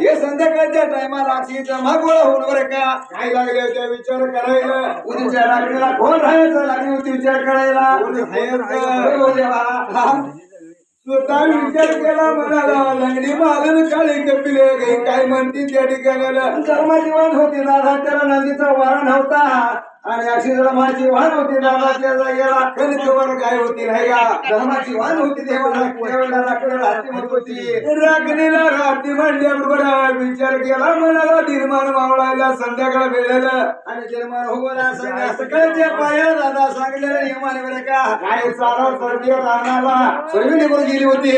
हे संध्याकाळच्या टायमाला अक्षीचा मागोळा होऊन बरं का? काय लागले त्या विचार करायला. उद्याच्या रात्रीला कोण राहायचं? लागली होती विचार करायला. हो देवा. स्वतः विचार केला म्हणाला लंगडी मारून काळी कपिले गई काय म्हणते त्या ठिकाणाला? धर्माची वाण होती दादा. त्याला नंदीचा वारा नव्हता. आणि अशी धर्माची वाण होती दादाच्या जागेला कणकवर काय होती नाही धर्माची वाण होती तेव्हा त्यावेळेला राखलेला हाती म्हणत होती. रागणीला रात्री म्हणल्याबरोबर विचार केला म्हणाला निर्माण मावळायला संध्याकाळ वेळेला आणि निर्माण होऊन सकाळच्या पाया दादा सांगलेलं नियमाने बरं का काय चारा सर्दी राहणारा सर्व निघून गेली होती.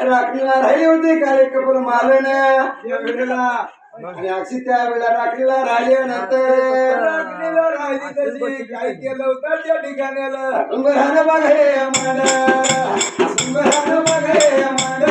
राखणीला राहिली होती काय कपूर मालन या वेळेला आणि अक्षी त्या वेळेला राखणीला राहिल्यानंतर रागणीला राहिली तशी. काय केलं होतं त्या ठिकाणाला. सुंदरानं बघ हे मांड. सुंदरानं बघ हे मांड.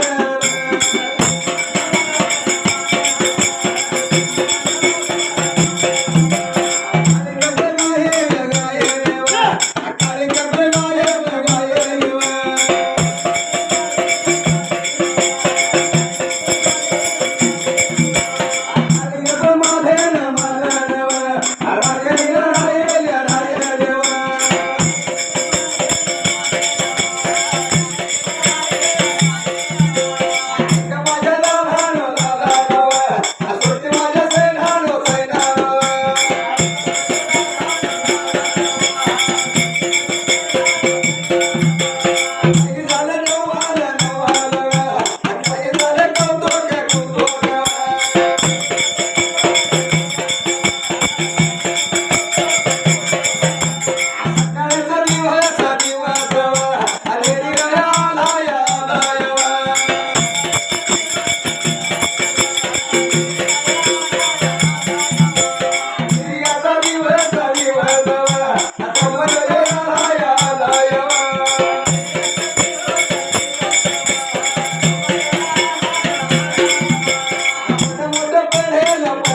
तर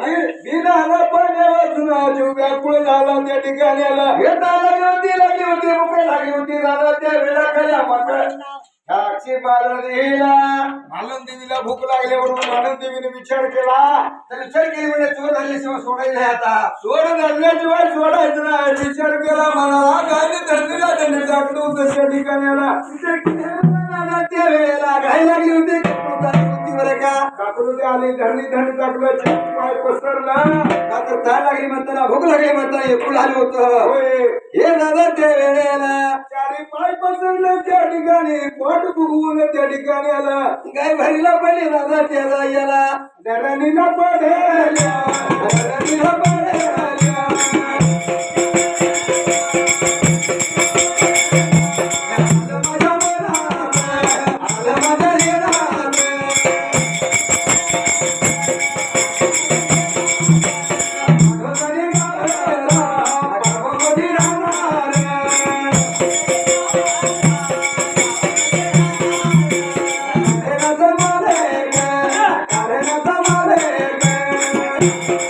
गेला जीव व्याकुळ झाला त्या ठिकाणाला हे दादा होती लागली होती मुके लागली होती दादा त्या वेळा खाल्या माकड साक्षी पार्वतीला आनंद देवीला भूक लागल्यावर आनंद देवीने विचार केला. तर विचार केली म्हणजे चोर झाल्याशिवाय सोडायला आता. चोर धरल्याशिवाय सोडायचं नाही. विचार केला म्हणाला काय धरलेला त्यांनी टाकलं होतं त्या ठिकाणाला विचार केला त्या वेळेला घाई लागली होती. झाली होती बरं का? काकडून आली धरणी धरणी टाकलं पाय पसरला. आता ताण लागली म्हणताना? भूक लागली म्हणताना एकूण आलं होतं. होय. हे दादा त्या वेळेला चारी पाय पसरलं त्या ठिकाणी पोट फुगवून त्या ठिकाणी आला. गाय भरीला पडली दादा त्या जाग्याला धरणीला पडेल्या धरणीला पडेल्या Thank you.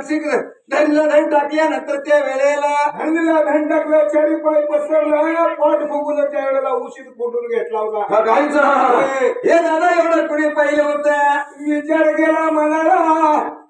नापसिक धरला धन टाकल्या नंतर त्या वेळेला हल्लीला घंट टाकलं चारी पाय पसरला पोट फुगून त्या वेळेला उशीर फुटून घेतला होता. गायचं हे दादा एवढं कोणी पाहिलं होतं? विचार केला मनाला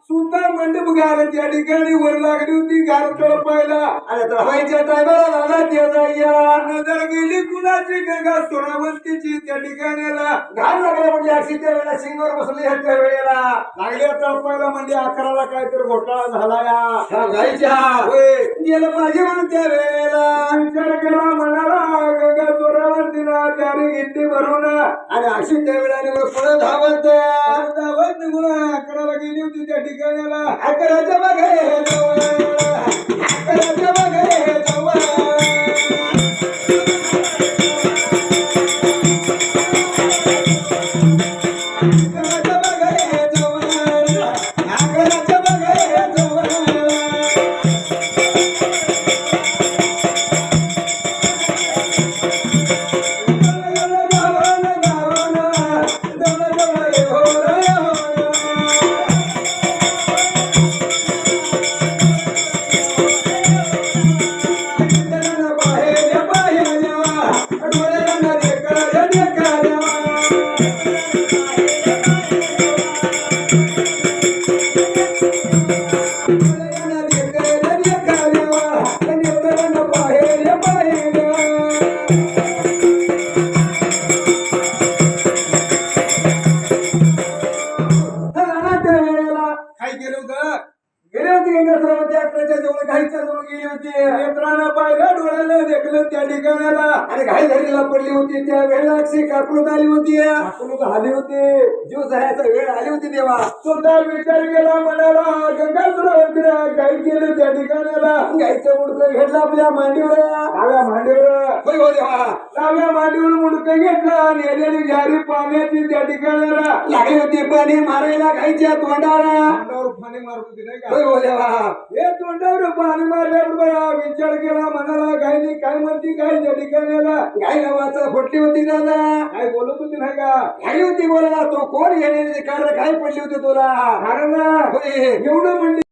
सुद्धा मंडप गार त्या ठिकाणी वर लागली होती गार पाहिला आणि दवाईच्या टायमाला नजर गेली कुणाची? गंगा सोनावंतीची त्या ठिकाणाला घाण लागला म्हणजे अशी त्या वेळेला सिंगवर बसली आहे त्या वेळेला. लागल्या टपायला म्हणजे अकराला काहीतरी घोटाळा झाला या ह्या होय. गेलं पाहिजे म्हणून त्या वेळेला. विचार केला मनाला गंगा सोनावंतीला त्याने गिट्टी भरून आणि अशी त्या वेळेला पुढे धावत धावत निघून अकराला गेली होती त्या ठिकाणाला अकराच्या जवळ. अकराच्या मागे Thank you. पडली होती त्या वेळेला अक्षय काकूत आली होती. आली होते. जीव जायचा वेळ आली होती देवा. सुद्धा विचार केला मनाला गंगा सुरावंतीला काय केलं त्या ठिकाणाला. गायचं मुडकं घेतलं आपल्या मांडीवर. डाव्या मांडीवर. होय हो देवा. डाव्या मांडीवर मुडकं घेतलं. नेलेली जारी पाण्याची त्या ठिकाणाला. लागली होती पाणी मारायला गायच्या तोंडाला. पाणी मारत होती नाही का? होय देवा. हे तोंडावर पाणी मारल्याबरोबर विचार केला मनाला गायनी काय म्हणती काय त्या ठिकाणाला गाय नावाचं? फुटली होती दादा. काय बोलत होती नाही का? गाडी होती बोलायला तो कोण येण्याचे कारण काय पडली होती तुला? कारण होय. एवढं म्हणली